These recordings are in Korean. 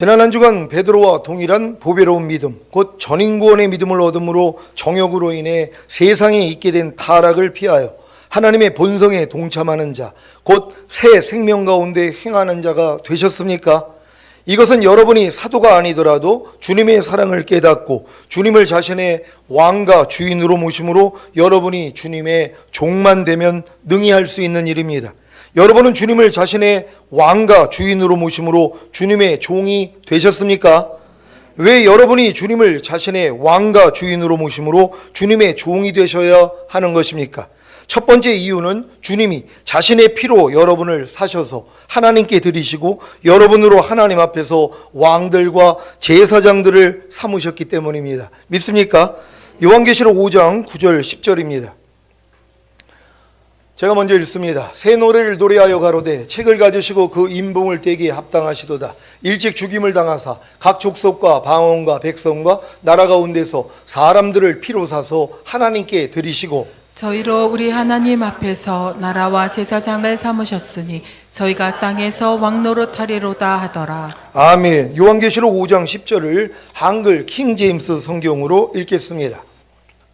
지난 한 주간 베드로와 동일한 보배로운 믿음, 곧 전인구원의 믿음을 얻음으로 정욕으로 인해 세상에 있게 된 타락을 피하여 하나님의 본성에 동참하는 자, 곧 새 생명 가운데 행하는 자가 되셨습니까? 이것은 여러분이 사도가 아니더라도 주님의 사랑을 깨닫고 주님을 자신의 왕과 주인으로 모심으로 여러분이 주님의 종만 되면 능히 할 수 있는 일입니다. 여러분은 주님을 자신의 왕과 주인으로 모심으로 주님의 종이 되셨습니까? 왜 여러분이 주님을 자신의 왕과 주인으로 모심으로 주님의 종이 되셔야 하는 것입니까? 첫 번째 이유는 주님이 자신의 피로 여러분을 사셔서 하나님께 드리시고 여러분으로 하나님 앞에서 왕들과 제사장들을 삼으셨기 때문입니다. 믿습니까? 요한계시록 5장 9절 10절입니다. 제가 먼저 읽습니다. 새 노래를 노래하여 가로되 책을 가지시고 그 인봉을 떼기에 합당하시도다. 일찍 죽임을 당하사 각 족속과 방언과 백성과 나라 가운데서 사람들을 피로 사서 하나님께 드리시고 저희로 우리 하나님 앞에서 나라와 제사장을 삼으셨으니 저희가 땅에서 왕노릇 하리로다 하더라. 아멘. 요한계시록 5장 10절을 한글 킹 제임스 성경으로 읽겠습니다.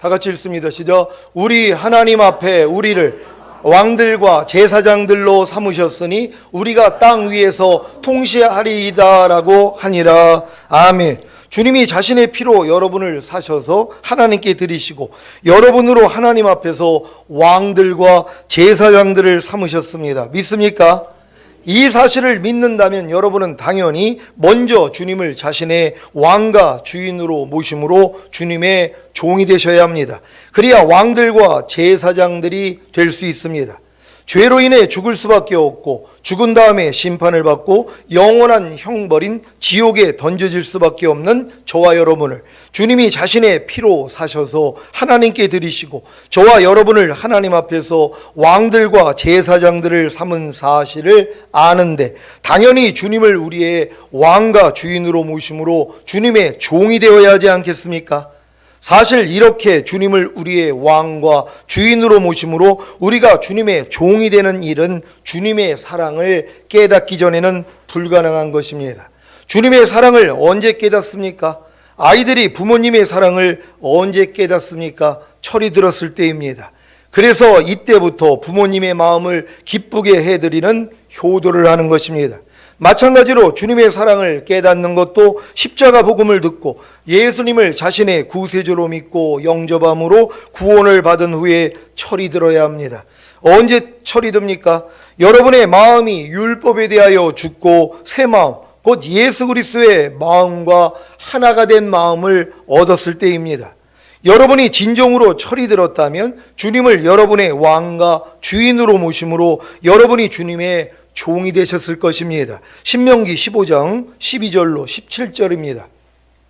다 같이 읽습니다. 시작. 우리 하나님 앞에 우리를 왕들과 제사장들로 삼으셨으니 우리가 땅 위에서 통치하리이다라고 하니라. 아멘. 주님이 자신의 피로 여러분을 사셔서 하나님께 드리시고 여러분으로 하나님 앞에서 왕들과 제사장들을 삼으셨습니다. 믿습니까? 이 사실을 믿는다면 여러분은 당연히 먼저 주님을 자신의 왕과 주인으로 모심으로 주님의 종이 되셔야 합니다. 그래야 왕들과 제사장들이 될 수 있습니다. 죄로 인해 죽을 수밖에 없고 죽은 다음에 심판을 받고 영원한 형벌인 지옥에 던져질 수밖에 없는 저와 여러분을 주님이 자신의 피로 사셔서 하나님께 드리시고 저와 여러분을 하나님 앞에서 왕들과 제사장들을 삼은 사실을 아는데 당연히 주님을 우리의 왕과 주인으로 모심으로 주님의 종이 되어야 하지 않겠습니까? 사실 이렇게 주님을 우리의 왕과 주인으로 모심으로 우리가 주님의 종이 되는 일은 주님의 사랑을 깨닫기 전에는 불가능한 것입니다. 주님의 사랑을 언제 깨닫습니까? 아이들이 부모님의 사랑을 언제 깨닫습니까? 철이 들었을 때입니다. 그래서 이때부터 부모님의 마음을 기쁘게 해드리는 효도를 하는 것입니다. 마찬가지로 주님의 사랑을 깨닫는 것도 십자가 복음을 듣고 예수님을 자신의 구세주로 믿고 영접함으로 구원을 받은 후에 철이 들어야 합니다. 언제 철이 듭니까? 여러분의 마음이 율법에 대하여 죽고 새 마음, 곧 예수 그리스도의 마음과 하나가 된 마음을 얻었을 때입니다. 여러분이 진정으로 철이 들었다면 주님을 여러분의 왕과 주인으로 모심으로 여러분이 주님의 종이 되셨을 것입니다. 신명기 15장 12절로 17절입니다.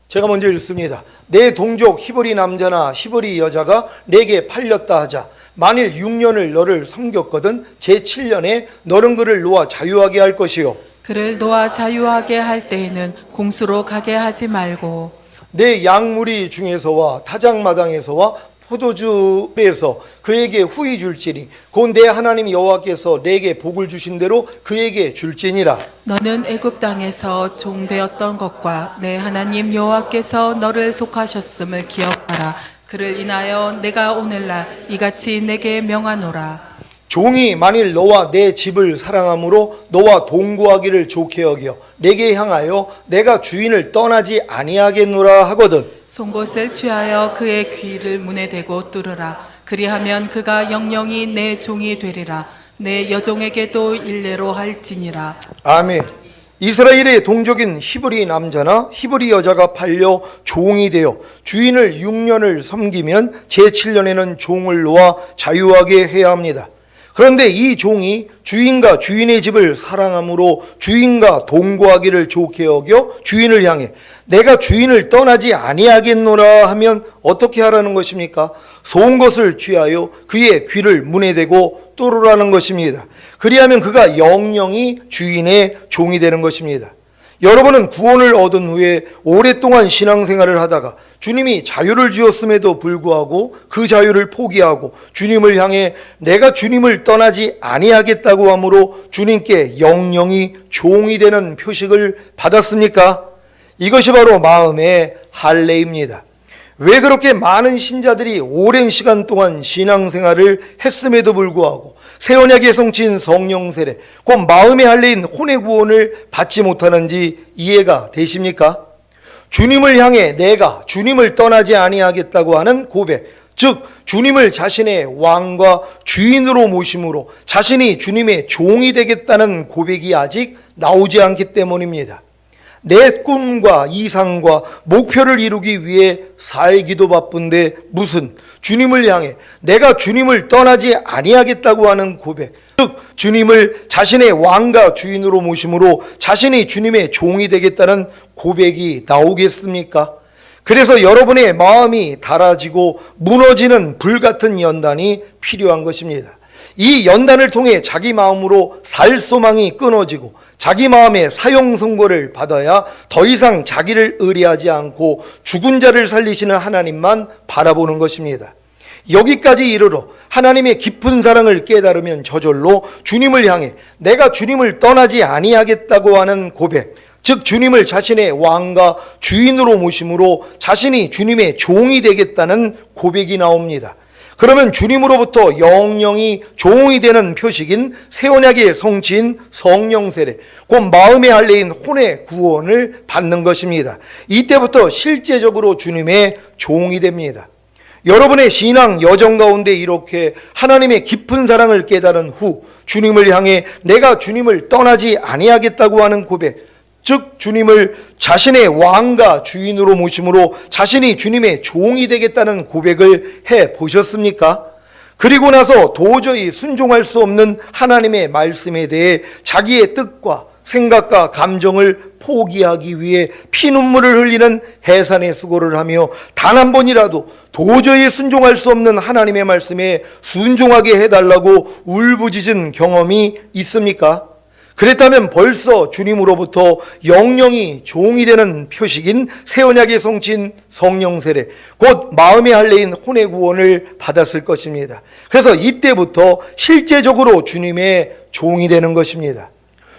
제가 먼저 읽습니다. 내 동족 히브리 남자나 히브리 여자가 내게 팔렸다 하자. 만일 6년을 너를 섬겼거든 제 7년에 너는 그를 놓아 자유하게 할 것이요. 그를 놓아 자유하게 할 때에는 공수로 가게 하지 말고 내 양무리 중에서와 타작마당에서와 포도주 에서 그에게 후히 줄지니 곧 내 하나님 여호와께서 내게 복을 주신 대로 그에게 줄지니라. 너는 애굽 땅에서 종되었던 것과 내 하나님 여호와께서 너를 속하셨음을 기억하라. 그를 인하여 내가 오늘날 이같이 내게 명하노라. 종이 만일 너와 내 집을 사랑함으로 너와 동거하기를 좋게 여겨 내게 향하여 내가 주인을 떠나지 아니하겠노라 하거든 송곳을 취하여 그의 귀를 문에 대고 뚫으라. 그리하면 그가 영영이 내 종이 되리라. 내 여종에게도 일례로 할지니라. 아멘. 이스라엘의 동족인 히브리 남자나 히브리 여자가 팔려 종이 되어 주인을 6년을 섬기면 제7년에는 종을 놓아 자유하게 해야 합니다. 그런데 이 종이 주인과 주인의 집을 사랑함으로 주인과 동거하기를 좋게 여겨 주인을 향해 내가 주인을 떠나지 아니하겠노라 하면 어떻게 하라는 것입니까? 좋은 것을 취하여 그의 귀를 문에 대고 뚫으라는 것입니다. 그리하면 그가 영영이 주인의 종이 되는 것입니다. 여러분은 구원을 얻은 후에 오랫동안 신앙생활을 하다가 주님이 자유를 주었음에도 불구하고 그 자유를 포기하고 주님을 향해 내가 주님을 떠나지 아니하겠다고 함으로 주님께 영영이 종이 되는 표식을 받았습니까? 이것이 바로 마음의 할례입니다. 왜 그렇게 많은 신자들이 오랜 시간 동안 신앙생활을 했음에도 불구하고 새 언약의 성취인 성령 세례, 곧 마음의 할례인 혼의 구원을 받지 못하는지 이해가 되십니까? 주님을 향해 내가 주님을 떠나지 아니하겠다고 하는 고백, 즉 주님을 자신의 왕과 주인으로 모심으로 자신이 주님의 종이 되겠다는 고백이 아직 나오지 않기 때문입니다. 내 꿈과 이상과 목표를 이루기 위해 살기도 바쁜데 무슨 주님을 향해 내가 주님을 떠나지 아니하겠다고 하는 고백 즉 주님을 자신의 왕과 주인으로 모심으로 자신이 주님의 종이 되겠다는 고백이 나오겠습니까? 그래서 여러분의 마음이 달아지고 무너지는 불같은 연단이 필요한 것입니다. 이 연단을 통해 자기 마음으로 살 소망이 끊어지고 자기 마음의 사형 선고를 받아야 더 이상 자기를 의뢰하지 않고 죽은 자를 살리시는 하나님만 바라보는 것입니다. 여기까지 이르러 하나님의 깊은 사랑을 깨달으면 저절로 주님을 향해 내가 주님을 떠나지 아니하겠다고 하는 고백, 즉 주님을 자신의 왕과 주인으로 모심으로 자신이 주님의 종이 되겠다는 고백이 나옵니다. 그러면 주님으로부터 영영이 종이 되는 표식인 세원약의 성취인 성령 세례, 곧 마음의 할례인 혼의 구원을 받는 것입니다. 이때부터 실제적으로 주님의 종이 됩니다. 여러분의 신앙 여정 가운데 이렇게 하나님의 깊은 사랑을 깨달은 후 주님을 향해 내가 주님을 떠나지 아니하겠다고 하는 고백, 즉 주님을 자신의 왕과 주인으로 모심으로 자신이 주님의 종이 되겠다는 고백을 해 보셨습니까? 그리고 나서 도저히 순종할 수 없는 하나님의 말씀에 대해 자기의 뜻과 생각과 감정을 포기하기 위해 피눈물을 흘리는 해산의 수고를 하며 단 한 번이라도 도저히 순종할 수 없는 하나님의 말씀에 순종하게 해달라고 울부짖은 경험이 있습니까? 그랬다면 벌써 주님으로부터 영영이 종이 되는 표식인 새언약의 성친 성령 세례, 곧 마음의 할례인 혼의 구원을 받았을 것입니다. 그래서 이때부터 실제적으로 주님의 종이 되는 것입니다.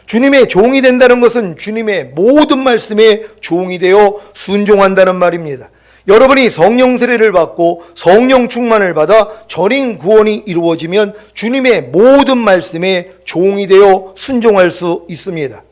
주님의 종이 된다는 것은 주님의 모든 말씀에 종이 되어 순종한다는 말입니다. 여러분이 성령 세례를 받고 성령 충만을 받아 전인 구원이 이루어지면 주님의 모든 말씀에 종이 되어 순종할 수 있습니다.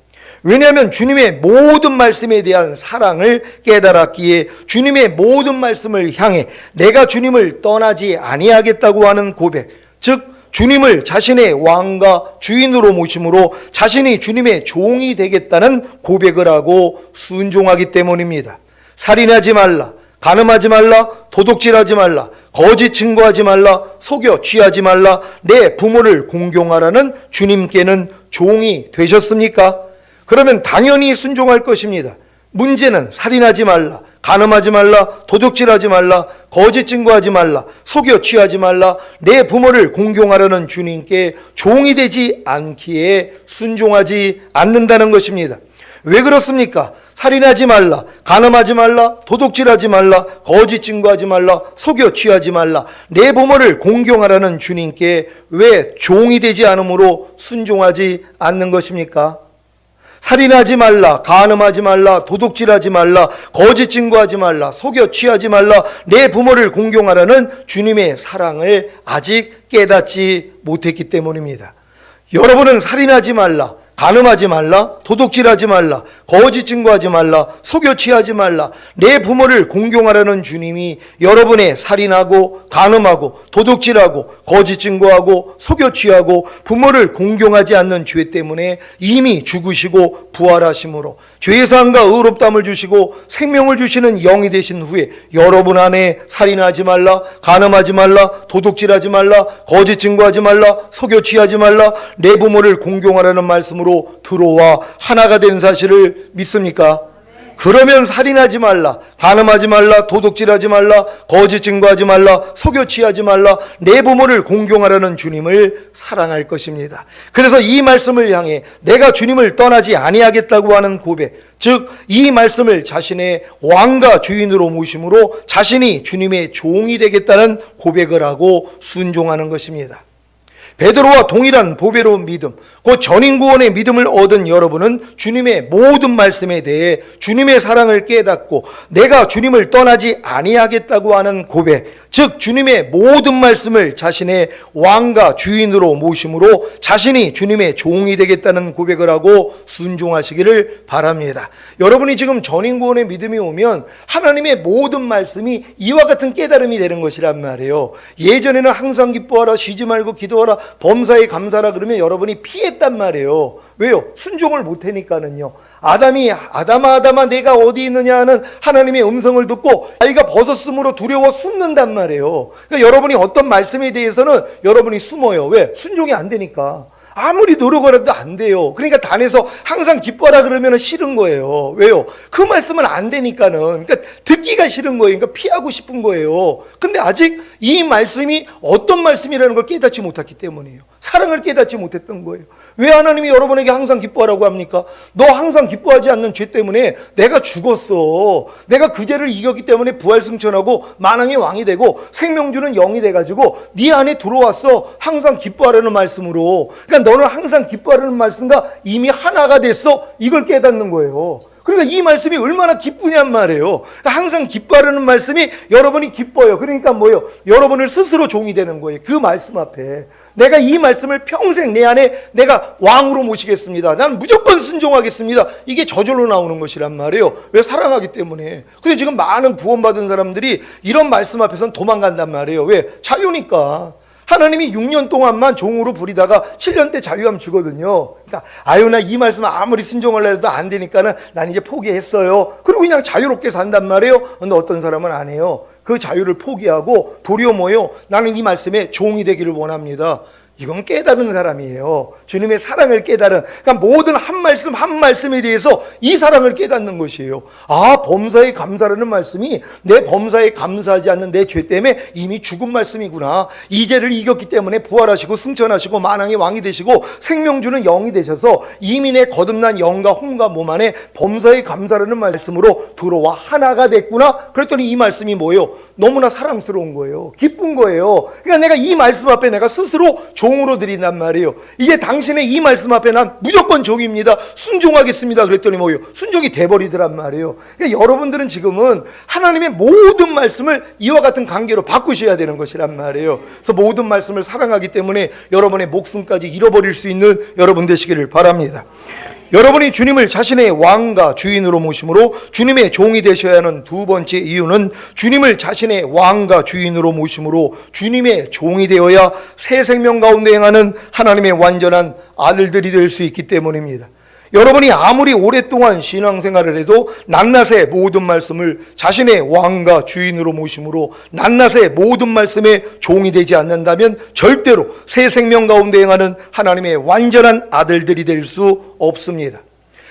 왜냐하면 주님의 모든 말씀에 대한 사랑을 깨달았기에 주님의 모든 말씀을 향해 내가 주님을 떠나지 아니하겠다고 하는 고백, 즉 주님을 자신의 왕과 주인으로 모심으로 자신이 주님의 종이 되겠다는 고백을 하고 순종하기 때문입니다. 살인하지 말라. 간음하지 말라, 도둑질하지 말라, 거짓 증거하지 말라, 속여 취하지 말라, 내 부모를 공경하라는 주님께는 종이 되셨습니까? 그러면 당연히 순종할 것입니다. 문제는 살인하지 말라, 간음하지 말라, 도둑질하지 말라, 거짓 증거하지 말라, 속여 취하지 말라, 내 부모를 공경하라는 주님께 종이 되지 않기에 순종하지 않는다는 것입니다. 왜 그렇습니까? 살인하지 말라, 간음하지 말라, 도둑질하지 말라, 거짓 증거하지 말라, 속여 취하지 말라, 내 부모를 공경하라는 주님께 왜 종이 되지 않으므로 순종하지 않는 것입니까? 살인하지 말라, 간음하지 말라, 도둑질하지 말라, 거짓 증거하지 말라, 속여 취하지 말라, 내 부모를 공경하라는 주님의 사랑을 아직 깨닫지 못했기 때문입니다. 여러분은 살인하지 말라, 간음하지 말라, 도둑질하지 말라, 거짓 증거하지 말라, 속여 취하지 말라, 내 부모를 공경하라는 주님이 여러분의 살인하고 간음하고 도둑질하고 거짓 증거하고 속여 취하고 부모를 공경하지 않는 죄 때문에 이미 죽으시고 부활하심으로 죄의 사함과 의롭담을 주시고 생명을 주시는 영이 되신 후에 여러분 안에 살인하지 말라, 간음하지 말라, 도둑질하지 말라, 거짓 증거하지 말라, 속여 취하지 말라, 내 부모를 공경하라는 말씀으로 들어와 하나가 된 사실을 믿습니까? 그러면 살인하지 말라, 간음하지 말라, 도둑질하지 말라, 거짓 증거하지 말라, 속여 취하지 말라, 내 부모를 공경하라는 주님을 사랑할 것입니다. 그래서 이 말씀을 향해 내가 주님을 떠나지 아니하겠다고 하는 고백, 즉 이 말씀을 자신의 왕과 주인으로 모심으로 자신이 주님의 종이 되겠다는 고백을 하고 순종하는 것입니다. 베드로와 동일한 보배로운 믿음, 곧 전인 구원의 믿음을 얻은 여러분은 주님의 모든 말씀에 대해 주님의 사랑을 깨닫고 내가 주님을 떠나지 아니하겠다고 하는 고백, 즉 주님의 모든 말씀을 자신의 왕과 주인으로 모심으로 자신이 주님의 종이 되겠다는 고백을 하고 순종하시기를 바랍니다. 여러분이 지금 전인 구원의 믿음이 오면 하나님의 모든 말씀이 이와 같은 깨달음이 되는 것이란 말이에요. 예전에는 항상 기뻐하라, 쉬지 말고 기도하라, 범사에 감사라 그러면 여러분이 피했단 말이에요. 왜요? 순종을 못하니까는요. 아담이 아담아 아담아 내가 어디 있느냐 하는 하나님의 음성을 듣고 아이가 벗었으므로 두려워 숨는단 말이에요. 그러니까 여러분이 어떤 말씀에 대해서는 여러분이 숨어요. 왜? 순종이 안 되니까. 아무리 노력을 해도 안 돼요. 그러니까 단에서 항상 기뻐라 그러면 싫은 거예요. 왜요? 그 말씀은 안 되니까는. 그러니까 듣기가 싫은 거예요. 그러니까 피하고 싶은 거예요. 근데 아직 이 말씀이 어떤 말씀이라는 걸 깨닫지 못했기 때문이에요. 사랑을 깨닫지 못했던 거예요. 왜 하나님이 여러분에게 항상 기뻐하라고 합니까? 너 항상 기뻐하지 않는 죄 때문에 내가 죽었어. 내가 그 죄를 이겼기 때문에 부활승천하고 만왕의 왕이 되고 생명주는 영이 돼가지고 네 안에 들어왔어. 항상 기뻐하라는 말씀으로. 그러니까 너는 항상 기뻐하라는 말씀과 이미 하나가 됐어. 이걸 깨닫는 거예요. 그러니까 이 말씀이 얼마나 기쁘냔 말이에요. 항상 기뻐하는 말씀이 여러분이 기뻐요. 그러니까 뭐예요? 여러분을 스스로 종이 되는 거예요. 그 말씀 앞에. 내가 이 말씀을 평생 내 안에 내가 왕으로 모시겠습니다. 나는 무조건 순종하겠습니다. 이게 저절로 나오는 것이란 말이에요. 왜 사랑하기 때문에. 근데 지금 많은 구원받은 사람들이 이런 말씀 앞에서는 도망간단 말이에요. 왜? 자유니까. 하나님이 6년 동안만 종으로 부리다가 7년 때 자유함 주거든요. 그러니까 아유 나 이 말씀 아무리 순종을 해도 안 되니까는 난 이제 포기했어요. 그리고 그냥 자유롭게 산단 말이에요. 근데 어떤 사람은 안 해요. 그 자유를 포기하고 도리어 뭐요? 나는 이 말씀에 종이 되기를 원합니다. 이건 깨달은 사람이에요. 주님의 사랑을 깨달은. 그러니까 모든 한 말씀 한 말씀에 대해서 이 사랑을 깨닫는 것이에요. 아, 범사에 감사라는 말씀이 내 범사에 감사하지 않는 내 죄 때문에 이미 죽은 말씀이구나. 이 죄를 이겼기 때문에 부활하시고 승천하시고 만왕의 왕이 되시고 생명주는 영이 되셔서 이미 내 거듭난 영과 혼과 몸 안에 범사에 감사라는 말씀으로 들어와 하나가 됐구나. 그랬더니 이 말씀이 뭐예요? 너무나 사랑스러운 거예요. 기쁜 거예요. 그러니까 내가 이 말씀 앞에 내가 스스로 종으로 드린단 말이에요. 이제 당신의 이 말씀 앞에 난 무조건 종입니다. 순종하겠습니다. 그랬더니 뭐예요? 순종이 돼버리더란 말이에요. 그러니까 여러분들은 지금은 하나님의 모든 말씀을 이와 같은 관계로 바꾸셔야 되는 것이란 말이에요. 그래서 모든 말씀을 사랑하기 때문에 여러분의 목숨까지 잃어버릴 수 있는 여러분 되시기를 바랍니다. 여러분이 주님을 자신의 왕과 주인으로 모심으로 주님의 종이 되셔야 하는 두 번째 이유는 주님을 자신의 왕과 주인으로 모심으로 주님의 종이 되어야 새 생명 가운데 행하는 하나님의 완전한 아들들이 될 수 있기 때문입니다. 여러분이 아무리 오랫동안 신앙생활을 해도 낱낱의 모든 말씀을 자신의 왕과 주인으로 모심으로 낱낱의 모든 말씀에 종이 되지 않는다면 절대로 새 생명 가운데 행하는 하나님의 완전한 아들들이 될 수 없습니다.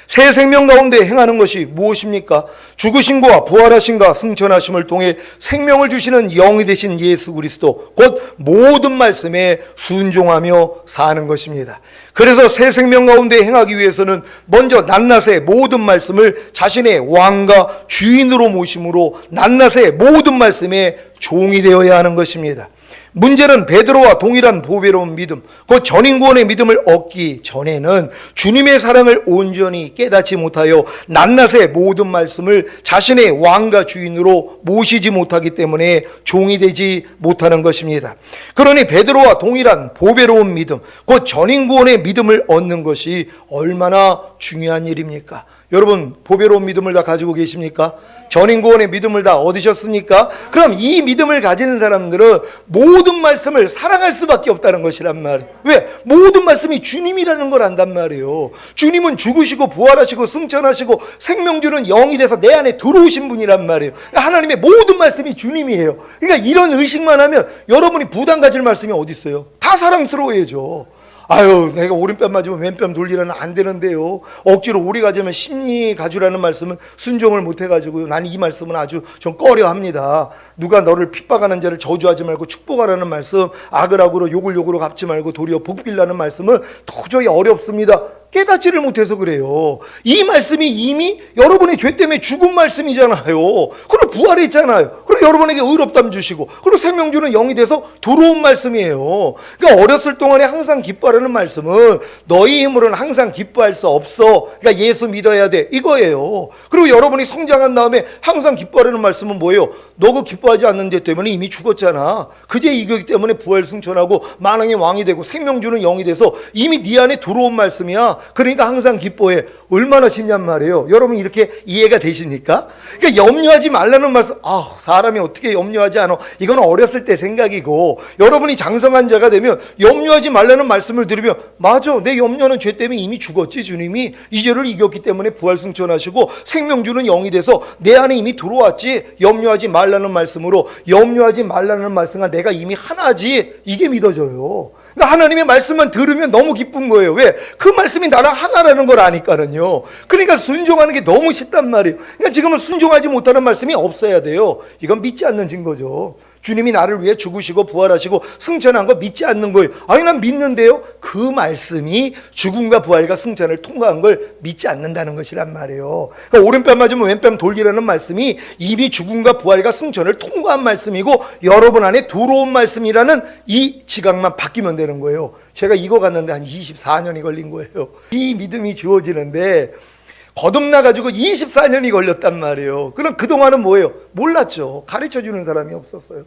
새 생명 가운데 행하는 것이 무엇입니까? 죽으신 과 부활하신과 승천하심을 통해 생명을 주시는 영이 되신 예수 그리스도 곧 모든 말씀에 순종하며 사는 것입니다. 그래서 새 생명 가운데 행하기 위해서는 먼저 낱낱의 모든 말씀을 자신의 왕과 주인으로 모심으로 낱낱의 모든 말씀에 종이 되어야 하는 것입니다. 문제는 베드로와 동일한 보배로운 믿음, 그 전인구원의 믿음을 얻기 전에는 주님의 사랑을 온전히 깨닫지 못하여 낱낱의 모든 말씀을 자신의 왕과 주인으로 모시지 못하기 때문에 종이 되지 못하는 것입니다. 그러니 베드로와 동일한 보배로운 믿음, 그 전인구원의 믿음을 얻는 것이 얼마나 중요한 일입니까? 여러분 보배로운 믿음을 다 가지고 계십니까? 전인구원의 믿음을 다 얻으셨습니까? 그럼 이 믿음을 가지는 사람들은 모든 말씀을 사랑할 수밖에 없다는 것이란 말이에요. 왜? 모든 말씀이 주님이라는 걸 안단 말이에요. 주님은 죽으시고 부활하시고 승천하시고 생명 주는 영이 돼서 내 안에 들어오신 분이란 말이에요. 하나님의 모든 말씀이 주님이에요. 그러니까 이런 의식만 하면 여러분이 부담 가질 말씀이 어디 있어요? 다 사랑스러워야죠. 아유, 내가 오른뺨 맞으면 왼뺨 돌리라는 안 되는데요. 억지로 오리 가자면 심리 가주라는 말씀은 순종을 못 해가지고요. 난 이 말씀은 아주 좀 꺼려 합니다. 누가 너를 핍박하는 자를 저주하지 말고 축복하라는 말씀, 악을 악으로 욕을 욕으로 갚지 말고 도리어 복 빌라는 말씀은 도저히 어렵습니다. 깨닫지를 못해서 그래요. 이 말씀이 이미 여러분의 죄 때문에 죽은 말씀이잖아요. 그리고 부활했잖아요. 그리고 여러분에게 의롭담 주시고, 그리고 생명주는 영이 돼서 들어온 말씀이에요. 그러니까 어렸을 동안에 항상 기뻐하라는 말씀은 너희 힘으로는 항상 기뻐할 수 없어. 그러니까 예수 믿어야 돼. 이거예요. 그리고 여러분이 성장한 다음에 항상 기뻐하라는 말씀은 뭐예요? 너그 기뻐하지 않는 데 때문에 이미 죽었잖아. 그제 이거기 때문에 부활 승천하고 만왕의 왕이 되고 생명주는 영이 돼서 이미 네 안에 들어온 말씀이야. 그러니까 항상 기뻐해. 얼마나 쉽냔 말이에요. 여러분 이렇게 이해가 되십니까? 그러니까 염려하지 말라는 말씀. 아, 사람이 어떻게 염려하지 않아? 이건 어렸을 때 생각이고 여러분이 장성한 자가 되면 염려하지 말라는 말씀을 들으면 맞아. 내 염려는 죄 때문에 이미 죽었지 주님이 이 죄를 이겼기 때문에 부활 승천하시고 생명 주는 영이 돼서 내 안에 이미 들어왔지. 염려하지 말라는 말씀으로 염려하지 말라는 말씀과 내가 이미 하나지. 이게 믿어져요. 그러니까 하나님의 말씀만 들으면 너무 기쁜 거예요. 왜? 그 말씀이 나랑 하나라는 걸 아니까는요. 그러니까 순종하는 게 너무 쉽단 말이에요. 그러니까 지금은 순종하지 못하는 말씀이 없어야 돼요. 이건 믿지 않는 증거죠. 주님이 나를 위해 죽으시고 부활하시고 승천한 거 믿지 않는 거예요. 아니 난 믿는데요. 그 말씀이 죽음과 부활과 승천을 통과한 걸 믿지 않는다는 것이란 말이에요. 그러니까 오른뺨 맞으면 왼뺨 돌리라는 말씀이 이미 죽음과 부활과 승천을 통과한 말씀이고 여러분 안에 들어온 말씀이라는 이 지각만 바뀌면 되는 거예요. 제가 이거 갔는데 한 24년이 걸린 거예요. 이 믿음이 주어지는데 거듭나가지고 24년이 걸렸단 말이에요. 그럼 그동안은 뭐예요? 몰랐죠. 가르쳐 주는 사람이 없었어요.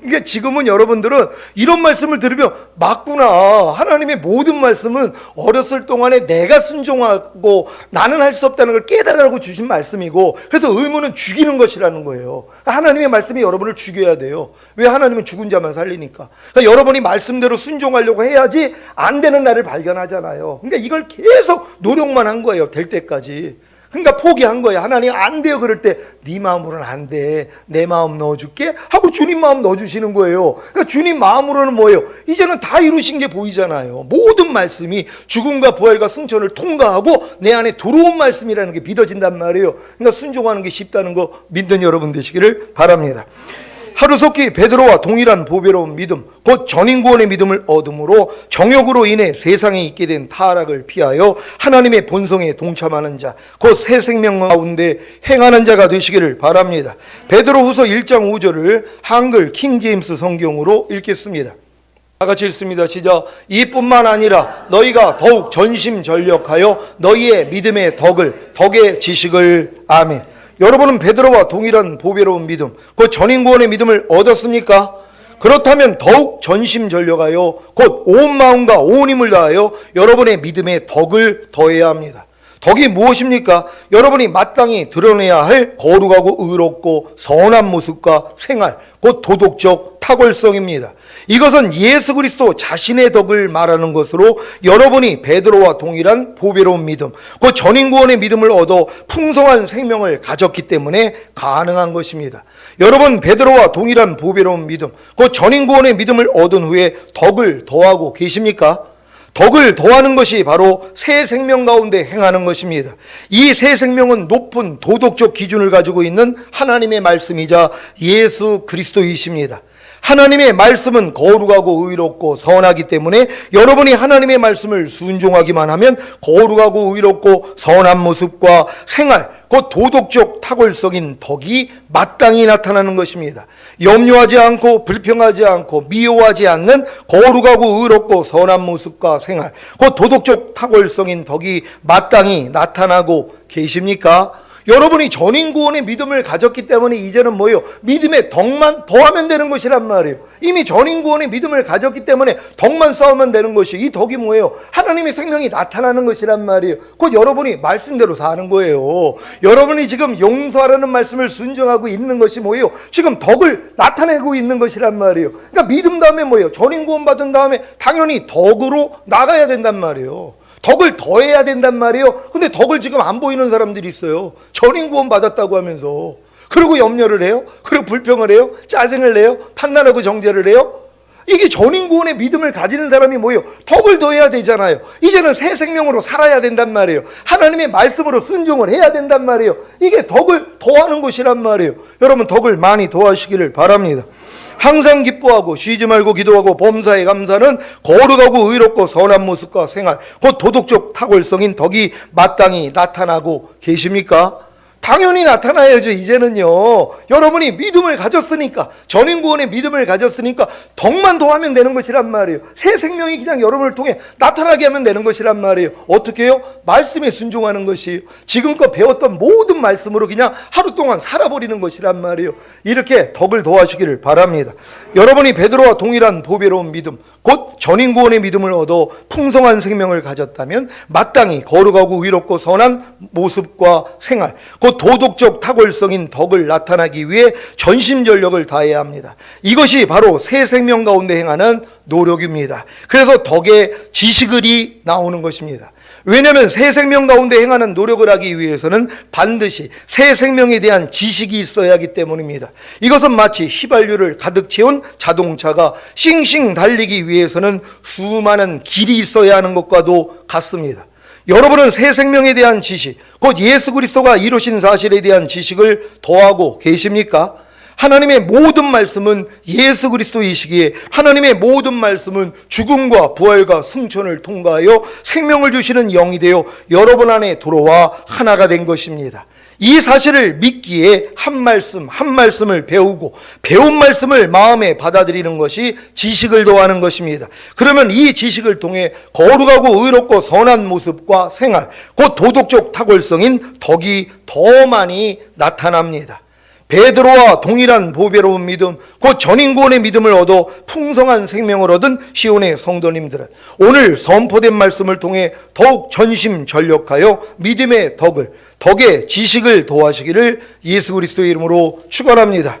그러니까 지금은 여러분들은 이런 말씀을 들으면 맞구나. 하나님의 모든 말씀은 어렸을 동안에 내가 순종하고 나는 할 수 없다는 걸 깨달으라고 주신 말씀이고 그래서 의무는 죽이는 것이라는 거예요. 하나님의 말씀이 여러분을 죽여야 돼요. 왜 하나님은 죽은 자만 살리니까. 그러니까 여러분이 말씀대로 순종하려고 해야지 안 되는 날을 발견하잖아요. 그러니까 이걸 계속 노력만 한 거예요. 될 때까지. 그러니까 포기한 거예요. 하나님 안 돼요. 그럴 때 네 마음으로는 안 돼. 내 마음 넣어줄게. 하고 주님 마음 넣어주시는 거예요. 그러니까 주님 마음으로는 뭐예요? 이제는 다 이루신 게 보이잖아요. 모든 말씀이 죽음과 부활과 승천을 통과하고 내 안에 들어온 말씀이라는 게 믿어진단 말이에요. 그러니까 순종하는 게 쉽다는 거 믿는 여러분 되시기를 바랍니다. 하루속히 베드로와 동일한 보배로운 믿음, 곧 전인구원의 믿음을 얻음으로 정욕으로 인해 세상에 있게 된 타락을 피하여 하나님의 본성에 동참하는 자, 곧 새 생명 가운데 행하는 자가 되시기를 바랍니다. 베드로 후서 1장 5절을 한글 킹제임스 성경으로 읽겠습니다. 다 같이 읽습니다. 시작. 이뿐만 아니라 너희가 더욱 전심전력하여 너희의 믿음의 덕을 덕의 지식을 아멘. 여러분은 베드로와 동일한 보배로운 믿음, 그 전인 구원의 믿음을 얻었습니까? 그렇다면 더욱 전심전력하여 곧 온 마음과 온 힘을 다하여 여러분의 믿음의 덕을 더해야 합니다. 덕이 무엇입니까? 여러분이 마땅히 드러내야 할 거룩하고 의롭고 선한 모습과 생활, 곧 도덕적 탁월성입니다. 이것은 예수 그리스도 자신의 덕을 말하는 것으로 여러분이 베드로와 동일한 보배로운 믿음, 곧 전인 구원의 믿음을 얻어 풍성한 생명을 가졌기 때문에 가능한 것입니다. 여러분 베드로와 동일한 보배로운 믿음, 곧 전인 구원의 믿음을 얻은 후에 덕을 더하고 계십니까? 덕을 더하는 것이 바로 새 생명 가운데 행하는 것입니다. 이 새 생명은 높은 도덕적 기준을 가지고 있는 하나님의 말씀이자 예수 그리스도이십니다. 하나님의 말씀은 거룩하고 의롭고 선하기 때문에 여러분이 하나님의 말씀을 순종하기만 하면 거룩하고 의롭고 선한 모습과 생활, 곧 도덕적 탁월성인 덕이 마땅히 나타나는 것입니다. 염려하지 않고 불평하지 않고 미워하지 않는 거룩하고 의롭고 선한 모습과 생활, 곧 도덕적 탁월성인 덕이 마땅히 나타나고 계십니까? 여러분이 전인구원의 믿음을 가졌기 때문에 이제는 뭐예요? 믿음의 덕만 더하면 되는 것이란 말이에요. 이미 전인구원의 믿음을 가졌기 때문에 덕만 쌓으면 되는 것이 이 덕이 뭐예요? 하나님의 생명이 나타나는 것이란 말이에요. 곧 여러분이 말씀대로 사는 거예요. 여러분이 지금 용서하라는 말씀을 순종하고 있는 것이 뭐예요? 지금 덕을 나타내고 있는 것이란 말이에요. 그러니까 믿음 다음에 뭐예요? 전인구원 받은 다음에 당연히 덕으로 나가야 된단 말이에요. 덕을 더해야 된단 말이에요. 근데 덕을 지금 안 보이는 사람들이 있어요. 전인 구원 받았다고 하면서. 그리고 염려를 해요. 그리고 불평을 해요. 짜증을 내요. 판단하고 정죄를 해요. 이게 전인 구원의 믿음을 가지는 사람이 뭐예요? 덕을 더해야 되잖아요. 이제는 새 생명으로 살아야 된단 말이에요. 하나님의 말씀으로 순종을 해야 된단 말이에요. 이게 덕을 더하는 것이란 말이에요. 여러분 덕을 많이 더하시기를 바랍니다. 항상 기뻐하고 쉬지 말고 기도하고 범사에 감사는 거룩하고 의롭고 선한 모습과 생활 곧 도덕적 탁월성인 덕이 마땅히 나타나고 계십니까? 당연히 나타나야죠 이제는요. 여러분이 믿음을 가졌으니까 전인구원의 믿음을 가졌으니까 덕만 더하면 되는 것이란 말이에요. 새 생명이 그냥 여러분을 통해 나타나게 하면 되는 것이란 말이에요. 어떻게 해요? 말씀에 순종하는 것이에요. 지금껏 배웠던 모든 말씀으로 그냥 하루 동안 살아버리는 것이란 말이에요. 이렇게 덕을 더하시기를 바랍니다. 여러분이 베드로와 동일한 보배로운 믿음 곧 전인구원의 믿음을 얻어 풍성한 생명을 가졌다면 마땅히 거룩하고 의롭고 선한 모습과 생활, 곧 도덕적 탁월성인 덕을 나타나기 위해 전심전력을 다해야 합니다. 이것이 바로 새 생명 가운데 행하는 노력입니다. 그래서 덕의 지식을이 나오는 것입니다. 왜냐하면 새 생명 가운데 행하는 노력을 하기 위해서는 반드시 새 생명에 대한 지식이 있어야 하기 때문입니다. 이것은 마치 휘발유를 가득 채운 자동차가 싱싱 달리기 위해서는 수많은 길이 있어야 하는 것과도 같습니다. 여러분은 새 생명에 대한 지식, 곧 예수 그리스도가 이루신 사실에 대한 지식을 더하고 계십니까? 하나님의 모든 말씀은 예수 그리스도이시기에 하나님의 모든 말씀은 죽음과 부활과 승천을 통과하여 생명을 주시는 영이 되어 여러분 안에 들어와 하나가 된 것입니다. 이 사실을 믿기에 한 말씀 한 말씀을 배우고 배운 말씀을 마음에 받아들이는 것이 지식을 더하는 것입니다. 그러면 이 지식을 통해 거룩하고 의롭고 선한 모습과 생활, 곧 도덕적 탁월성인 덕이 더 많이 나타납니다. 베드로와 동일한 보배로운 믿음, 곧 전인구원의 믿음을 얻어 풍성한 생명을 얻은 시온의 성도님들은 오늘 선포된 말씀을 통해 더욱 전심전력하여 믿음의 덕을, 덕의 지식을 도와시기를 예수 그리스도의 이름으로 축원합니다.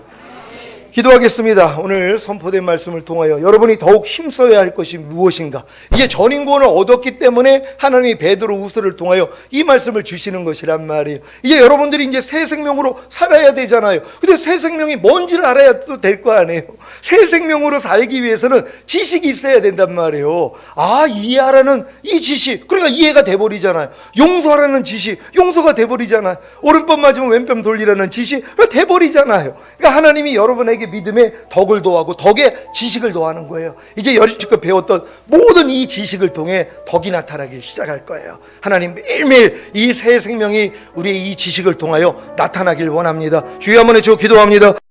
기도하겠습니다. 오늘 선포된 말씀을 통하여 여러분이 더욱 힘써야 할 것이 무엇인가? 이제 전인권을 얻었기 때문에 하나님이 베드로 우스를 통하여 이 말씀을 주시는 것이란 말이에요. 이제 여러분들이 이제 새 생명으로 살아야 되잖아요. 근데 새 생명이 뭔지를 알아야 또 될 거 아니에요. 새 생명으로 살기 위해서는 지식이 있어야 된단 말이에요. 아, 이해하라는 이 지식. 그러니까 이해가 돼 버리잖아요. 용서하라는 지식. 용서가 돼 버리잖아요. 오른편 맞으면 왼편 돌리라는 지식. 돼 버리잖아요. 그러니까 하나님이 여러분에게 믿음의 덕을 더하고 덕의 지식을 더하는 거예요. 이제 여지껏 배웠던 모든 이 지식을 통해 덕이 나타나기 시작할 거예요. 하나님 매일매일 이 새 생명이 우리의 이 지식을 통하여 나타나길 원합니다. 주여 한번 해주 기도합니다.